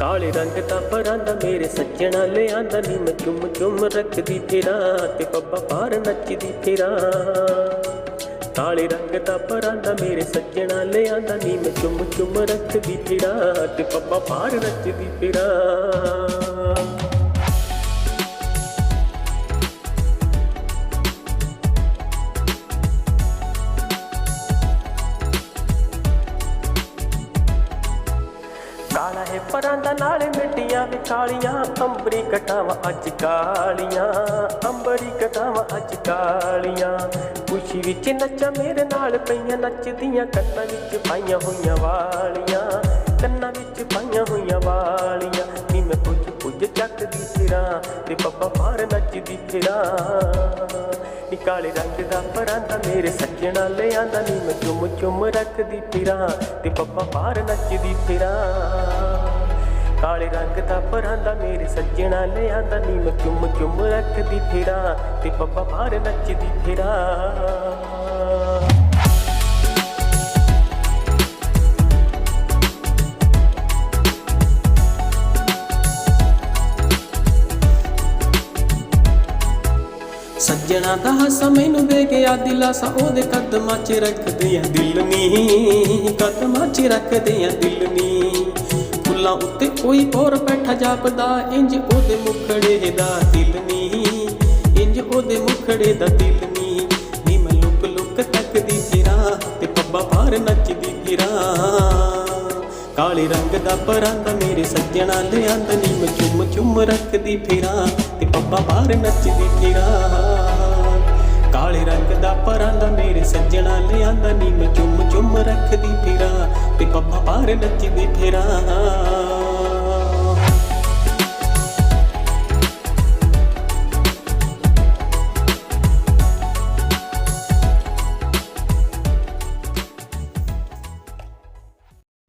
ਕਾਲੇ ਰੰਗ ਦਾ ਪਰਾਂਦਾ ਮੇਰੇ ਸੱਜਣਾ ਲਿਆਂਦਾ ਨੀ ਮੈਂ ਚੁੰਮ ਚੁੰਮ ਰੱਖਦੀ ਫਿਰਾਂ ਤੇ ਪੱਪਾ ਪਾਰ ਨੱਚਦੀ ਫਿਰਾਂ ਕਾਲੇ ਰੰਗ ਦਾ ਪਰਾਂਦਾ ਮੇਰੇ ਸੱਜਣਾ ਲਿਆਂਦਾ ਨੀ ਮੈਂ ਚੁੰਮ ਚੁੰਮ ਰੱਖਦੀ ਫਿਰਾਂ ਤੇ ਪੱਪਾ ਪਾਰ ਨੱਚਦੀ ਫਿਰਾਂ ਕਾਲਾ ਹੈ। ਪਰਾਂਦਾ ਨਾਲੇ ਮਿੱਟੀਆਂ ਵੀ ਕਾਲੀਆਂ ਅੰਬਰੀ ਕਟਾਵਾਂ ਅੱਜ ਕਾਲੀਆਂ, ਅੰਬਰੀ ਕਟਾਵਾਂ ਅੱਜ ਕਾਲੀਆਂ। ਖੁਸ਼ੀ ਵਿੱਚ ਨੱਚਾਂ ਮੇਰੇ ਨਾਲ ਪਈਆਂ, ਨੱਚਦੀਆਂ ਕੰਨਾਂ ਵਿੱਚ ਪਾਈਆਂ ਹੋਈਆਂ ਵਾਲੀਆਂ। ਕੰਨਾਂ ਵਿੱਚ ਪਾਈਆਂ ਹੋਈਆਂ ਵਾਲੀਆਂ। ਨੀ ਮੈਂ ਪੁੱਜ ਪੁੱਜ ਚੱਕਦੀ ਫਿਰਾਂ ਤੇ ਪੱਪਾ ਮਾਰ ਨੱਚਦੀ ਫਿਰਾਂ। ਨੀ ਕਾਲੇ ਰੰਗ ਦਾ ਪਰਾਂਦਾ ਮੇਰੇ ਸੱਜਣਾ ਲਿਆਂਦਾ, ਨੀ ਮੈਂ ਚੁੰਮ ਚੁੰਮ ਰੱਖਦੀ ਫਿਰਾਂ ਤੇ ਬੱਬਾ ਪਾਰ ਨੱਚਦੀ ਫਿਰਾਂ। ਕਾਲੇ ਰੰਗ ਦਾ ਪਰਾਂਦਾ ਮੇਰੇ ਸੱਜਣਾ ਲਿਆਂਦਾ ਨੀਮ ਮੈਂ ਚੁੰਮ ਚੁੰਮ ਰੱਖਦੀ ਫਿਰਾਂ ਤੇ ਪੱਪਾ ਪਾਰ ਨੱਚਦੀ ਫੇਰਾ ਸੱਜਣਾ ਦਾ ਹਾਸਾ ਮੈਨੂੰ ਦੇ ਗਿਆ ਆ ਦਿਲਾਸਾ, ਉਹਦੇ ਕਦਮਾਂ 'ਚ ਰੱਖਦੇ ਆ ਦਿਲ ਨੀ ਕਦਮਾਂ 'ਚ ਰੱਖਦੇ ਆ ਦਿਲ ਨੀ ਫੁੱਲਾਂ ਉੱਤੇ ਕੋਈ ਹੋਰ ਬੈਠਾ ਜਾਪਦਾ ਇੰਜ ਉਹਦੇ ਮੁਖੜੇ ਦਾ ਦਿਲ ਨੀ। ਇੰਜ ਉਹਦੇ ਮੁਖੜੇ ਦਾ ਦਿਲ ਨੀ। ਨੀ ਮੈਂ ਲੁਕ ਲੁਕ ਤੱਕਦੀ ਫਿਰਾਂ ਤੇ ਪੱਬਾ ਪਾਰ ਨੱਚਦੀ ਫਿਰਾਂ। ਕਾਲੇ ਰੰਗ ਦਾ ਪਰਾਂਦਾ ਮੇਰੇ ਸੱਜਣਾ ਲਿਆਂਦਾ ਨੀ ਮੈਂ ਚੁੰਮ ਚੁੰਮ ਰੱਖਦੀ ਫਿਰਾਂ ਤੇ ਪੱਪਾ ਬਾਹਰ ਨੱਚਦੀ ਫਿਰਾਂ। ਕਾਲੇ ਰੰਗ ਦਾ ਪਰਾਂਦਾ ਮੇਰੇ ਸੱਜਣਾ ਲਿਆਂਦਾ ਨੀ ਮੈਂ ਚੁੰਮ ਚੁੰਮ ਰੱਖਦੀ ਫਿਰਾਂ ਤੇ ਪੱਪਾ ਬਾਹਰ ਨੱਚਦੀ ਫਿਰਾਂ।